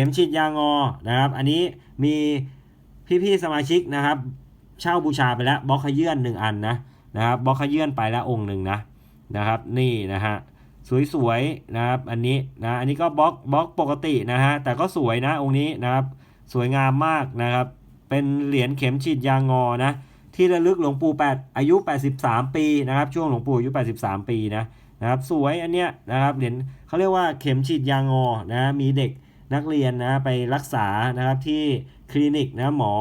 ข็มฉีดยางอนะครับ อันนี้มีพี่ๆสมาชิกนะครับ เช่าบูชาไปแล้วบล็อกขยื่นหนึ่งอันนะนะครับบล็อกขยื่นไปแล้วองค์หนึ่งนะนะครับ นี่นะฮะสวยๆนะครับอันนี้นะอันนี้ก็บล็อกบล็อกปกตินะฮะแต่ก็สวยนะองค์นี้นะครับ สวยงามมากนะครับ เป็นเหรียญเข็มฉีดยางอนะที่ระลึกหลวงปู่แปดอายุ 83 ปีนะครับ ช่วงหลวงปู่อายุ 83 ปีนะนะครับ สวยอันเนี้ยนะครับเหรียญเขาเรียกว่าเข็มฉีดยางอนะมีเด็ก นักเรียนนะไปรักษานะครับที่คลินิกนะหมอ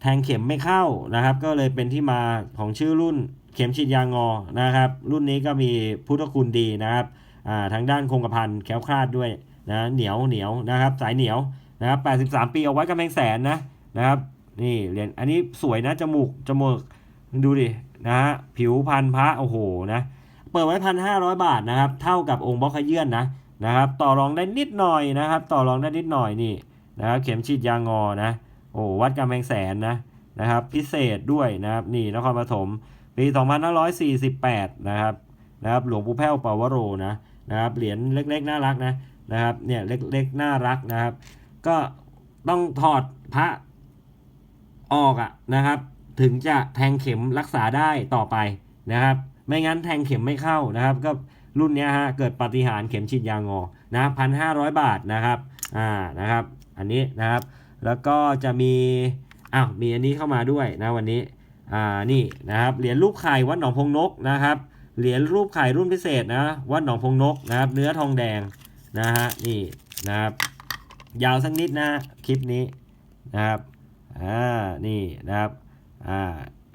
แทงเข็มไม่เข้านะครับ ก็เลยเป็นที่มาของชื่อรุ่นเข็มฉีดยางงอนะครับ รุ่นนี้ก็มีพุทธคุณดีนะครับอ่าทางด้านคงกระพันแคล้วคลาดด้วยนะเหนียวเหนียวนะครับ สายเหนียวนะครับ 83 ปีเอาไว้กำแพงแสนนะนะครับนี่เหรียญอันนี้สวยนะจมูกจมูกดูดินะฮะผิวพันธุ์พระโอ้โหนะเปิดไว้พันห้าร้อยบาทนะครับ เท่ากับองค์บล็อกขยื่นนะ นะครับต่อรองได้นิดหน่อยนะครับ ต่อรองได้นิดหน่อยนี่นะครับเข็มฉีดยางอนะโอ้วัดกำแพงแสนนะนะครับ พิเศษด้วยนะครับนี่นครปฐมปี 2548 นะครับนะครับหลวงปู่แพ้วปาวโรนะนะครับเหรียญเล็กๆน่ารักนะนะครับเนี่ยเล็กๆน่ารักนะครับ ก็ต้องถอดพระออกอะนะครับ ถึงจะแทงเข็มรักษาได้ต่อไปนะครับ ไม่งั้นแทงเข็มไม่เข้านะครับ ก็ รุ่นนี้ฮะเกิดปฏิหารเข็มฉีดยางอนะพันห้าร้อยบาทนะครับอ่านะครับ อันนี้นะครับ แล้วก็จะมีอ้าวมีอันนี้เข้ามาด้วยนะวันนี้อ่านี่นะครับเหรียญรูปไข่วัดหนองพงนกนะครับเหรียญรูปไข่รุ่นพิเศษนะวัดหนองพงนกนะครับ เนื้อทองแดงนะฮะนี่นะครับ ยาวสักนิดนะคลิปนี้นะครับอ่านี่นะครับอ่า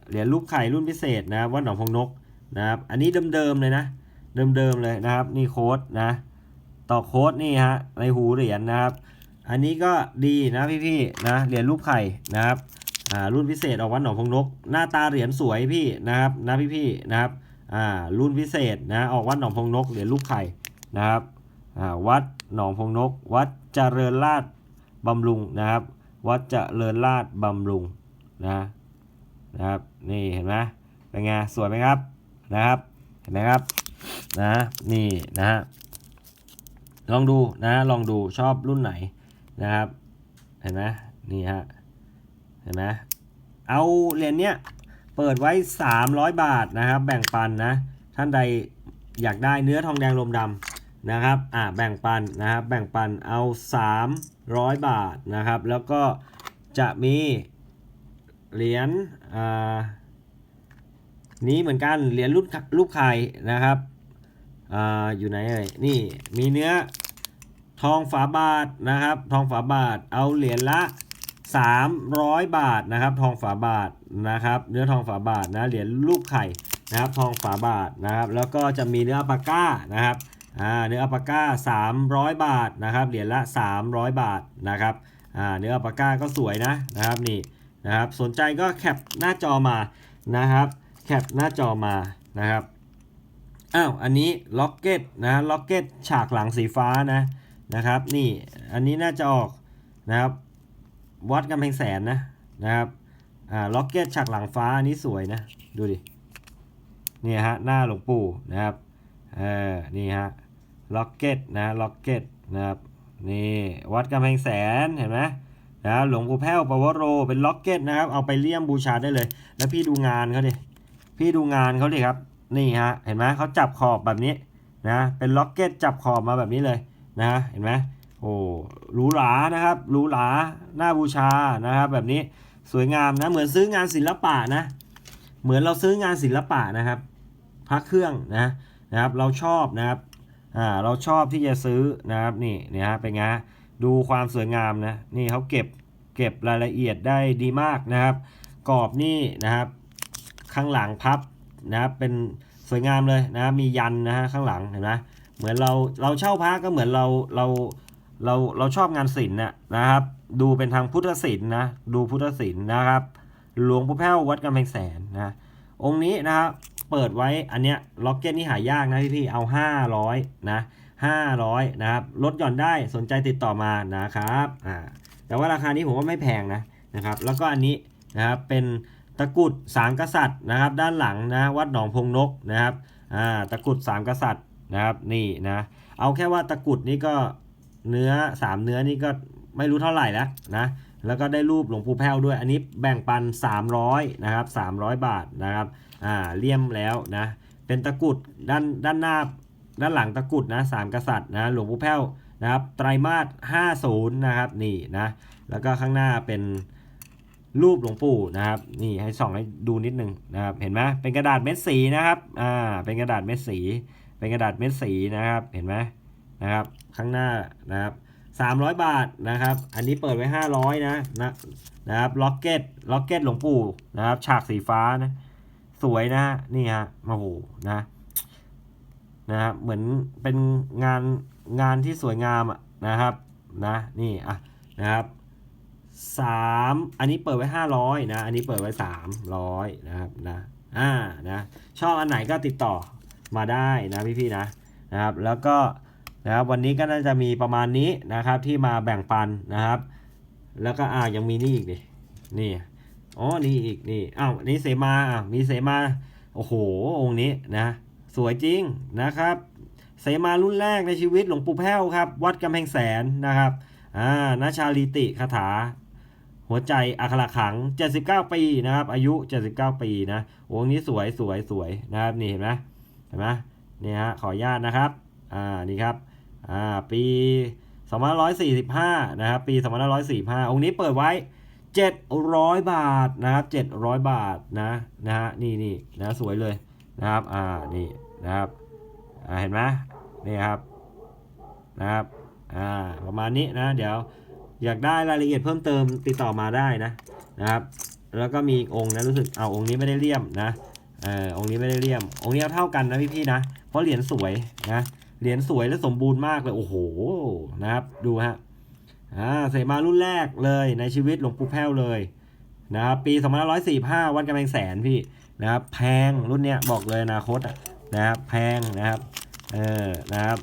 เหรียญรูปไข่รุ่นพิเศษนะวัดหนองพงนกนะครับ อันนี้เดิมๆเลยนะ เดิมๆเลยนะครับ นี่โค้ดนะ ต่อโค้ดนี่ฮะในหูเหรียญนะครับ อันนี้ก็ดีนะพี่ๆนะเหรียญรูปไข่นะครับอ่ารุ่นพิเศษออกวัดหนองพงนก หน้าตาเหรียญสวยพี่นะครับนะพี่ๆนะครับอ่ารุ่นพิเศษนะออกวัดหนองพงนกเหรียญรูปไข่นะครับอ่าวัดหนองพงนก วัดเจริญราชบำรุงนะครับ วัดเจริญราชบำรุงนะนะครับนี่เห็นไหมเป็นไงสวยไหมครับนะครับเห็นไหมครับ นะนี่นะฮะลองดูนะลองดูชอบรุ่นไหนนะครับ เห็นไหมนี่ฮะเห็นไหมเอาเหรียญเนี้ยเปิดไว้ 300 บาทนะครับ แบ่งปันนะ ท่านใดอยากได้เนื้อทองแดงลมดำนะครับอ่าแบ่งปันนะครับแบ่งปันเอา 300 บาทนะครับ แล้วก็จะมีเหรียญอ่านี้เหมือนกันเหรียญรูปรูปไข่นะครับ อ่าอยู่ไหนเอ่ยนี่มีเนื้อทองฝาบาทนะครับ ทองฝาบาทเอาเหรียญละ 300 บาทนะครับ ทองฝาบาทนะครับ เนื้อทองฝาบาทนะเหรียญลูกไข่นะครับ ทองฝาบาทนะครับ แล้วก็จะมีเนื้ออปาก้านะครับอ่าเนื้ออปาก้า 300 บาทนะครับ เหรียญละ 300 บาทนะครับอ่าเนื้ออปาก้าก็สวยนะนะครับนี่นะครับ สนใจก็แคปหน้าจอมานะครับ แคปหน้าจอมานะครับ อ้าวอันนี้ล็อกเก็ตนะล็อกเก็ตฉากหลังสีฟ้านะนะครับนี่อันนี้น่าจะออกนะครับวัดกำแพงแสนนะนะครับอ่าล็อกเก็ตฉากหลังฟ้าอันนี้สวยนะดูดินี่ฮะหน้าหลวงปู่นะครับเออนี่ฮะล็อกเก็ตนะล็อกเก็ตนะครับนี่วัดกำแพงแสนเห็นไหมนะหลวงปู่แพ้วปวโร เป็นล็อกเก็ตนะครับเอาไปเลี่ยมบูชาได้เลย แล้วพี่ดูงานเขาดิพี่ดูงานเขาดิครับ นี่ฮะเห็นไหมเขาจับขอบแบบนี้นะเป็นล็อกเก็ตจับขอบมาแบบนี้เลยนะเห็นไหมโอ้หรูหรานะครับหรูหราหน้าบูชานะครับแบบนี้สวยงามนะเหมือนซื้องานศิลปะนะเหมือนเราซื้องานศิลปะนะครับพระเครื่องนะนะครับเราชอบนะครับอ่าเราชอบที่จะซื้อนะครับนี่เนี่ยฮะเป็นไงดูความสวยงามนะนี่เขาเก็บเก็บรายละเอียดได้ดีมากนะครับ กรอบนี่นะครับ ข้างหลังพับ นะครับเป็นสวยงามเลยนะมียันนะฮะข้างหลังเห็นไหมเหมือนเราเราเช่าพระก็เหมือนเราเราเราเราชอบงานศิลป์นะนะครับ ดูเป็นทางพุทธศิลป์นะดูพุทธศิลป์นะครับหลวงปู่แพ้ววัดกำแพงแสนนะองค์นี้นะครับเปิดไว้อันเนี้ยล็อกเก็ตนี่หายากนะพี่พี่เอา 500นะ500นะครับลดหย่อนได้สนใจติดต่อมานะครับอ่าแต่ว่าราคานี้ผมว่าไม่แพงนะนะครับ แล้วก็อันนี้นะครับเป็น ตะกรุดสามกษัตริย์นะครับ ด้านหลังนะวัดหนองพงนกนะครับอ่าตะกรุดสามกษัตริย์นะครับนี่นะเอาแค่ว่าตะกรุดนี่ก็เนื้อสามเนื้อนี่ก็ไม่รู้เท่าไหร่แล้วนะแล้วก็ได้รูปหลวงปู่แพ้วด้วยอันนี้แบ่งปัน 300นะครับ300 บาทนะครับอ่าเลี่ยมแล้วนะเป็นตะกรุดด้านด้านหน้าด้านหลังตะกรุดนะสามกษัตริย์นะหลวงปู่แพ้วนะครับไตรมาส50นะครับนี่นะแล้วก็ข้างหน้าเป็น รูปหลวงปู่นะครับนี่ให้ส่องให้ดูนิดนึงนะครับเห็นไหมเป็นกระดาษเม็ดสีนะครับอ่าเป็นกระดาษเม็ดสี เป็นกระดาษเม็ดสีนะครับเห็นไหมนะครับข้างหน้านะครับ300บาทนะครับ อันนี้เปิดไว้500นะนะนะครับล็อกเก็ตล็อกเก็ตหลวงปู่นะครับ ฉากสีฟ้านะ สวยนะนี่ฮะโอ้โหนะนะครับเหมือนเป็นงานงานที่สวยงามอะนะครับนะนี่อะนะครับ สามอันนี้เปิดไว้500นะ อันนี้เปิดไว้300นะครับนะ อ่า นะ ชอบอันไหนก็ติดต่อมาได้นะพี่ๆนะ นะครับ แล้วก็นะครับวันนี้ก็น่าจะมีประมาณนี้นะครับที่มาแบ่งปันนะครับ แล้วก็อ่ายังมีนี่อีกดินี่ อ๋อ นี่อีก นี่อ้าวนี่เสมาอะมีเสมา โอ้โห องค์นี้นะ สวยจริงนะครับ เสมารุ่นแรกในชีวิตหลวงปู่แพ้วครับ วัดกำแพงแสนนะครับ อ่านาชาลีติคาถา หัวใจอัคระขัง 79 ปีนะครับ อายุ 79 ปีนะองค์นี้สวยสวยสวยนะครับนี่เห็นไหมเห็นไหมนี่ฮะขออนุญาตนะครับ อ่านี่ครับ อ่าปี2545 นะครับ ปี2545 องค์นี้เปิดไว้ 700 บาทนะครับ 700 บาทนะนะฮะนี่นี่นะสวยเลยนะครับ อ่านี่นะครับอ่าเห็นไหมนี่ครับนะครับ อ่าประมาณนี้นะ เดี๋ยว อยากได้รายละเอียดเพิ่มเติมติดต่อมาได้นะนะครับแล้วก็มีอีกองค์นะรู้สึกเอาองค์นี้ไม่ได้เลี่ยมนะเออองค์นี้ไม่ได้เลี่ยม องค์นี้เอาเท่ากันนะพี่ๆนะเพราะเหรียญสวยนะเหรียญสวยและสมบูรณ์มากเลยโอ้โหนะครับดูฮะอ่าเสมารุ่นแรกเลยในชีวิตหลวงปู่แพ้วเลยนะครับปี2545 วันกำแพงแสนพี่นะครับแพงรุ่นเนี้ยบอกเลยอนาคตอะนะครับแพงนะครับเออนะครับ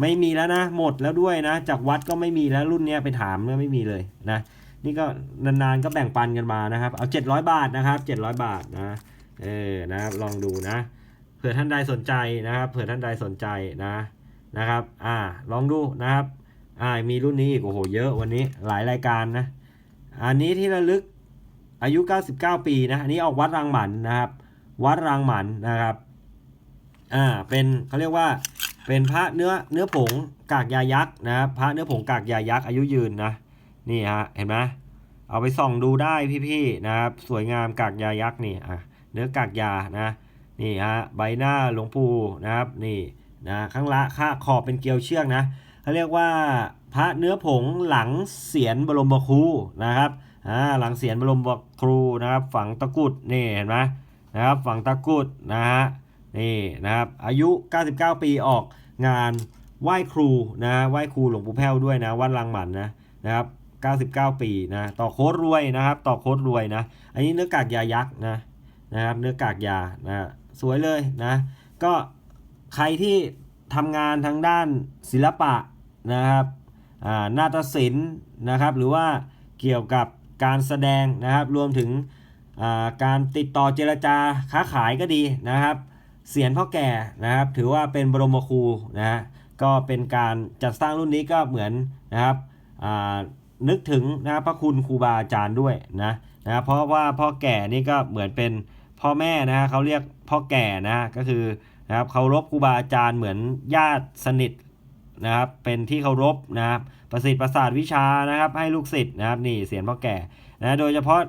ไม่มีแล้วนะ หมดแล้วด้วยนะ จากวัดก็ไม่มีแล้วรุ่นเนี้ยไปถามเนี่ยไม่มีเลยนะ นี่ก็นานๆก็แบ่งปันกันมานะครับ เอา 700 บาทนะครับ700 บาทนะเออนะครับลองดูนะเผื่อท่านใดสนใจนะครับเผื่อท่านใดสนใจนะนะครับ อ่าลองดูนะครับ อ่ามีรุ่นนี้อีกโอ้โหเยอะวันนี้หลายรายการนะ อันนี้ที่ระลึกอายุ 99 ปีนะ อันนี้ออกวัดรางหมันนะครับ วัดรางหมันนะครับ อ่า เป็นเขาเรียกว่า เป็นพระเนื้อเนื้อผงกากยายักษ์นะครับพระเนื้อผงกากยายักษ์อายุยืนนะนี่ฮะเห็นไหมเอาไปส่องดูได้พี่ๆนะครับสวยงามกากยายักษ์นี่อะเนื้อกากยานะนี่ฮะใบหน้าหลวงปู่นะครับนี่นะข้างละข้าขอบเป็นเกลียวเชือกนะเขาเรียกว่าพระเนื้อผงหลังเสียนบรมครูนะครับอ่าหลังเสียนบรมครูนะครับ ฝังตะกุดนี่เห็นไหมนะครับ ฝังตะกุดนะฮะ นี่นะครับ อายุ 99 ปีออกงานไหว้ครูนะไหว้ครูหลวงปู่แพ้วด้วยนะวัดลังหมันนะนะครับ 99 ปีนะต่อโคตรรวยนะครับ ต่อโคตรรวยนะ อันนี้เนื้อกากยายักษ์นะนะครับ เนื้อกากยานะสวยเลยนะ ก็ใครที่ทำงานทางด้านศิลปะนะครับอ่านาฏศิลป์นะครับ หรือว่าเกี่ยวกับการแสดงนะครับ รวมถึงอ่าการติดต่อเจรจาค้าขายก็ดีนะครับ เสียนพ่อแก่นะครับ ถือว่าเป็นบรมครูนะฮะก็เป็นการจัดสร้างรุ่นนี้ก็เหมือนนะครับนึกถึงนะรพระคุณครูบาอาจารย์ด้วยนะนะเพราะว่าพ่อแก่นี่ก็เหมือนเป็นพ่อแม่นะฮะเขาเรียกพ่อแก่นะก็คือนะครับเคารพครูบาอาจารย์เหมือนญาติสนิทนะครับเป็นที่เคารพนะครับประสิทธิ์ประสาทวิชานะครับ ให้ลูกศิษย์นะครับนี่เสียนพ่อแก่นะโดยเฉพาะ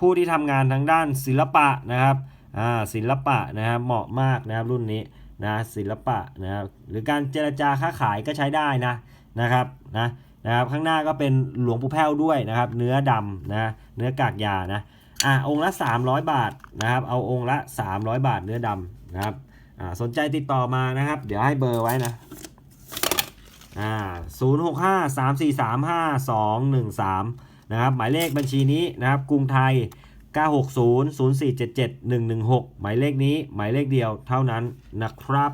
ผู้ที่ทำงานทางด้านศิลปะนะครับ อ่าศิลปะนะครับเหมาะมากนะครับรุ่นนี้นะศิลปะนะครับหรือการเจรจาค้าขายก็ใช้ได้นะนะครับนะนะครับข้างหน้าก็เป็นหลวงปู่แพ้วด้วยนะครับ เนื้อดำนะเนื้อกากยานะอ่าองค์ละ 300 บาทนะครับเอาองค์ละ 300 บาทเนื้อดำนะครับอ่าสนใจติดต่อมานะครับ เดี๋ยวให้เบอร์ไว้นะอ่าศูนย์หกห้าสามสี่สามห้าสองหนึ่งสามนะครับหมายเลขบัญชีนี้นะครับกรุงไทย 960 0477 116 หมายเลขนี้หมายเลขเดียวเท่านั้นนะครับ